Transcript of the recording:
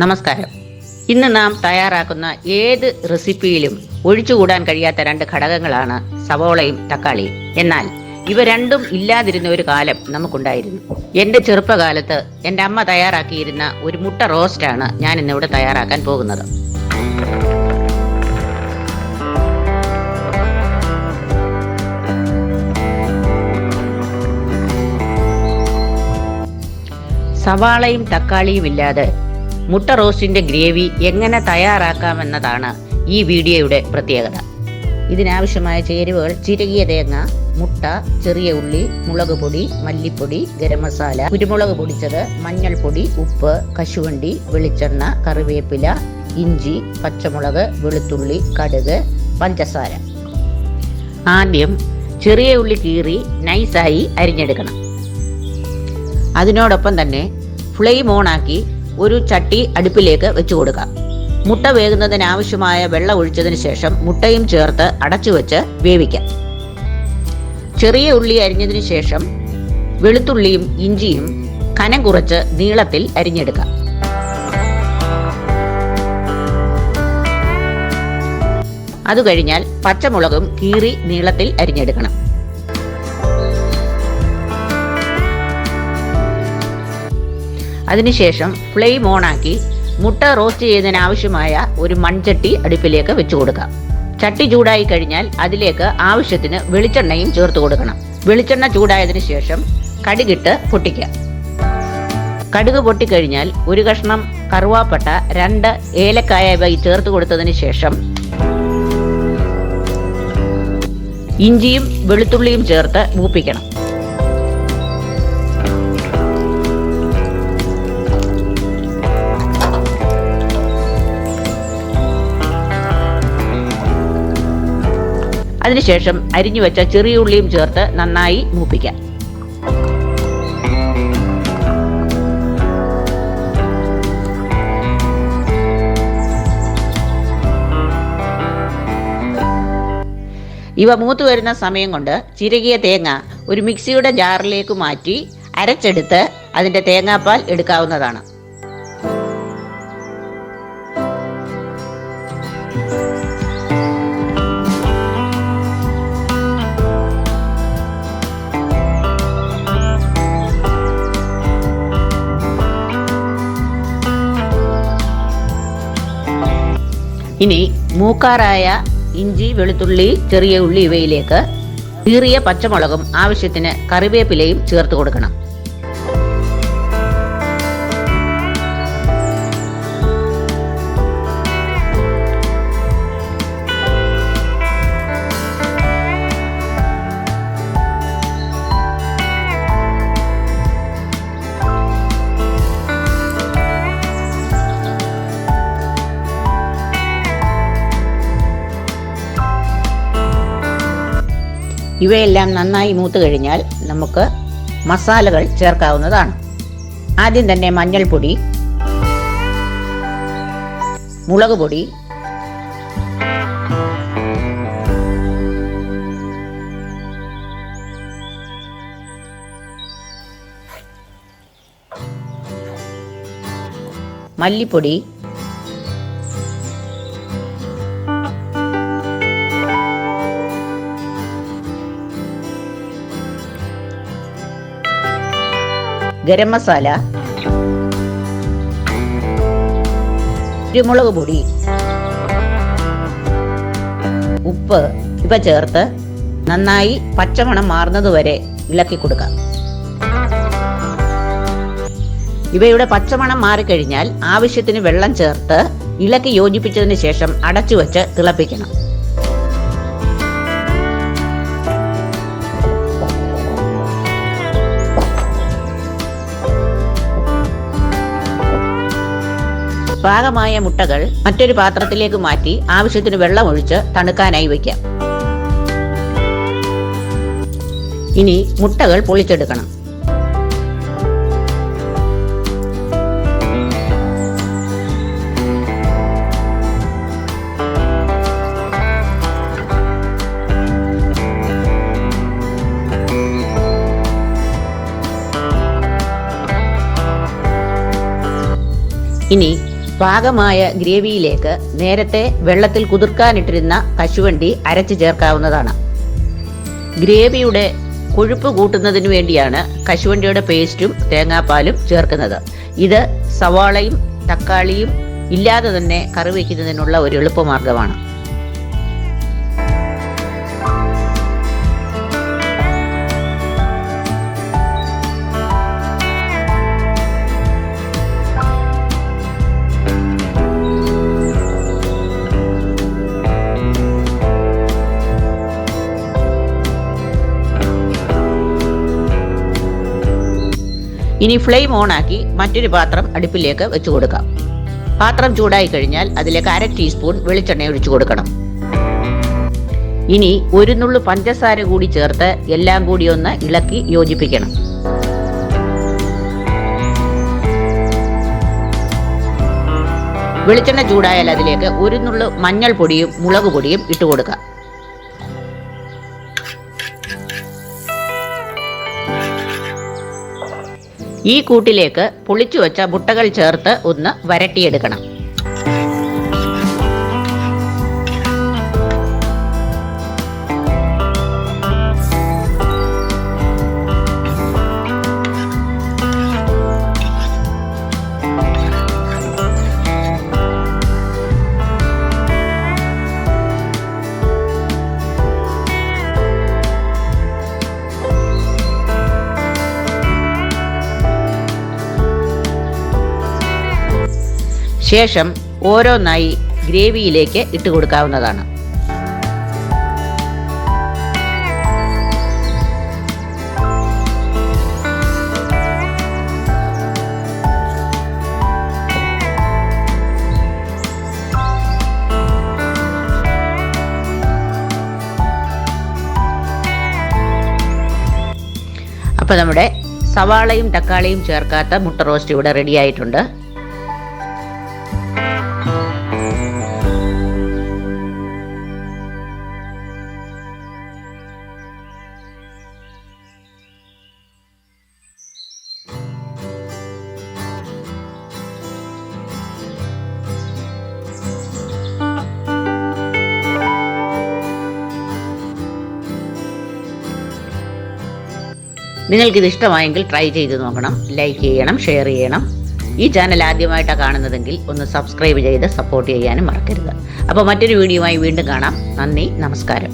നമസ്കാരം. ഇന്ന് നാം തയ്യാറാക്കുന്ന ഏത് റെസിപ്പിയിലും ഒഴിച്ചുകൂടാൻ കഴിയാത്ത രണ്ട് ഘടകങ്ങളാണ് സവോളയും തക്കാളിയും. എന്നാൽ ഇവ രണ്ടും ഇല്ലാതിരുന്ന ഒരു കാലം നമുക്കുണ്ടായിരുന്നു. എന്റെ ചെറുപ്പകാലത്ത് എന്റെ അമ്മ തയ്യാറാക്കിയിരുന്ന ഒരു മുട്ട റോസ്റ്റാണ് ഞാൻ ഇന്നിവിടെ തയ്യാറാക്കാൻ പോകുന്നത്. സവാളയും തക്കാളിയും ഇല്ലാതെ മുട്ട റോസ്റ്റിന്റെ ഗ്രേവി എങ്ങനെ തയ്യാറാക്കാമെന്നതാണ് ഈ വീഡിയോയുടെ പ്രത്യേകത. ഇതിനാവശ്യമായ ചേരുവകൾ ചിരകിയ തേങ്ങ മുട്ട ചെറിയ ഉള്ളി മുളക് പൊടി മല്ലിപ്പൊടി ഗരം മസാല കുരുമുളക് പൊടിച്ചത് മഞ്ഞൾപ്പൊടി ഉപ്പ് കശുവണ്ടി വെളിച്ചെണ്ണ കറിവേപ്പില ഇഞ്ചി പച്ചമുളക് വെളുത്തുള്ളി കടുക് പഞ്ചസാര. ആദ്യം ചെറിയ ഉള്ളി കീറി നൈസായി അരിഞ്ഞെടുക്കണം. അതിനോടൊപ്പം തന്നെ ഫ്ലെയിം ഓണാക്കി ഒരു ചട്ടി അടുപ്പിലേക്ക് വെച്ചു കൊടുക്കാം മുട്ട വേകുന്നതിന് ആവശ്യമായ വെള്ളം ഒഴിച്ചതിന് ശേഷം മുട്ടയും ചേർത്ത് അടച്ചു വെച്ച് വേവിക്കാം. ചെറിയ ഉള്ളി അരിഞ്ഞതിന് ശേഷം വെളുത്തുള്ളിയും ഇഞ്ചിയും കനം കുറച്ച് നീളത്തിൽ അരിഞ്ഞെടുക്കാം. അത് കഴിഞ്ഞാൽ പച്ചമുളകും കീറി നീളത്തിൽ അരിഞ്ഞെടുക്കണം. അതിനുശേഷം ഫ്ലെയിം ഓണാക്കി മുട്ട റോസ്റ്റ് ചെയ്യുന്നതിന് ആവശ്യമായ ഒരു മൺചട്ടി അടുപ്പിലേക്ക് വെച്ചു കൊടുക്കാം. ചട്ടി ചൂടായി കഴിഞ്ഞാൽ അതിലേക്ക് ആവശ്യത്തിന് വെളിച്ചെണ്ണയും ചേർത്ത് കൊടുക്കണം. വെളിച്ചെണ്ണ ചൂടായതിനു ശേഷം കടുകിട്ട് പൊട്ടിക്കാം കടുക് പൊട്ടിക്കഴിഞ്ഞാൽ ഒരു കഷ്ണം കറുവാപ്പട്ട രണ്ട് ഏലക്കായ ഇവ ചേർത്ത് കൊടുത്തതിന് ശേഷം ഇഞ്ചിയും വെളുത്തുള്ളിയും ചേർത്ത് മൂപ്പിക്കണം. അതിനുശേഷം ചെറിയ ഉള്ളിയും ചേർത്ത് നന്നായി മൂപ്പിക്കാം. ഇവ മൂത്തു വരുന്ന സമയം കൊണ്ട് ചിരകിയ തേങ്ങ ഒരു മിക്സിയുടെ ജാറിലേക്ക് മാറ്റി അരച്ചെടുത്ത് അതിന്റെ തേങ്ങാപ്പാൽ എടുക്കാവുന്നതാണ്. ഇനി മൂക്കാറായ ഇഞ്ചി വെളുത്തുള്ളി ചെറിയ ഉള്ളി ഇവയിലേക്ക് കീറിയ പച്ചമുളകും ആവശ്യത്തിന് കറിവേപ്പിലയും ചേർത്ത് കൊടുക്കണം. ഇവയെല്ലാം നന്നായി മൂത്ത് കഴിഞ്ഞാൽ നമുക്ക് മസാലകൾ ചേർക്കാവുന്നതാണ്. ആദ്യം തന്നെ മഞ്ഞൾപ്പൊടി മുളക് പൊടി മല്ലിപ്പൊടി ഗരം മസാല കുരുമുളക് പൊടി ഉപ്പ് ഇവ ചേർത്ത് നന്നായി പച്ചമണം മാറുന്നതുവരെ ഇളക്കി കൊടുക്കാം ഇവയുടെ പച്ചമണം മാറിക്കഴിഞ്ഞാൽ ആവശ്യത്തിന് വെള്ളം ചേർത്ത് ഇളക്കി യോജിപ്പിച്ചതിന് ശേഷം അടച്ചു വെച്ച് തിളപ്പിക്കണം. പാകമായ മുട്ടകൾ മറ്റൊരു പാത്രത്തിലേക്ക് മാറ്റി ആവശ്യത്തിന് വെള്ളം ഒഴിച്ച് തണുക്കാനായി വയ്ക്കാം. ഇനി മുട്ടകൾ പൊളിച്ചെടുക്കണം. ഇനി പാകമായ ഗ്രേവിയിലേക്ക് നേരത്തെ വെള്ളത്തിൽ കുതിർക്കാനിട്ടിരുന്ന കശുവണ്ടി അരച്ചു ചേർക്കാവുന്നതാണ്. ഗ്രേവിയുടെ കൊഴുപ്പ് കൂട്ടുന്നതിന് വേണ്ടിയാണ് കശുവണ്ടിയുടെ പേസ്റ്റും തേങ്ങാപ്പാലും ചേർക്കുന്നത്. ഇത് സവാളയും തക്കാളിയും ഇല്ലാതെ തന്നെ കറി വയ്ക്കുന്നതിനുള്ള ഒരു എളുപ്പമാർഗമാണ്. ഇനി ഫ്ലെയിം ഓണാക്കി മറ്റൊരു പാത്രം അടുപ്പിലേക്ക് വെച്ചു കൊടുക്കാം. പാത്രം ചൂടായി കഴിഞ്ഞാൽ അതിലേക്ക് അര ടീസ്പൂൺ വെളിച്ചെണ്ണ ഒഴിച്ചു കൊടുക്കണം. ഇനി ഒരു നുള്ളു പഞ്ചസാര കൂടി ചേർത്ത് എല്ലാം കൂടി ഒന്ന് ഇളക്കി യോജിപ്പിക്കണം. വെളിച്ചെണ്ണ ചൂടായാൽ അതിലേക്ക് ഒരു നുള്ളു മഞ്ഞൾപ്പൊടിയും മുളക് പൊടിയും ഇട്ട് കൊടുക്കാം. ഈ കൂട്ടിലേക്ക് പൊളിച്ചു വെച്ച മുട്ടകൾ ചേർത്ത് ഒന്ന് വരട്ടിയെടുക്കണം. ശേഷം ഓരോന്നായി ഗ്രേവിയിലേക്ക് ഇട്ട് കൊടുക്കാവുന്നതാണ്. അപ്പോൾ നമ്മുടെ സവാളയും തക്കാളിയും ചേർക്കാത്ത മുട്ട റോസ്റ്റ് ഇവിടെ റെഡി ആയിട്ടുണ്ട്. നിങ്ങൾക്കിത് ഇഷ്ടമായെങ്കിൽ ട്രൈ ചെയ്ത് നോക്കണം. ലൈക്ക് ചെയ്യണം ഷെയർ ചെയ്യണം. ഈ ചാനൽ ആദ്യമായിട്ടാണ് കാണുന്നതെങ്കിൽ ഒന്ന് സബ്സ്ക്രൈബ് ചെയ്ത് സപ്പോർട്ട് ചെയ്യാനും മറക്കരുത്. അപ്പോൾ മറ്റൊരു വീഡിയോയുമായി വീണ്ടും കാണാം. നന്ദി നമസ്കാരം.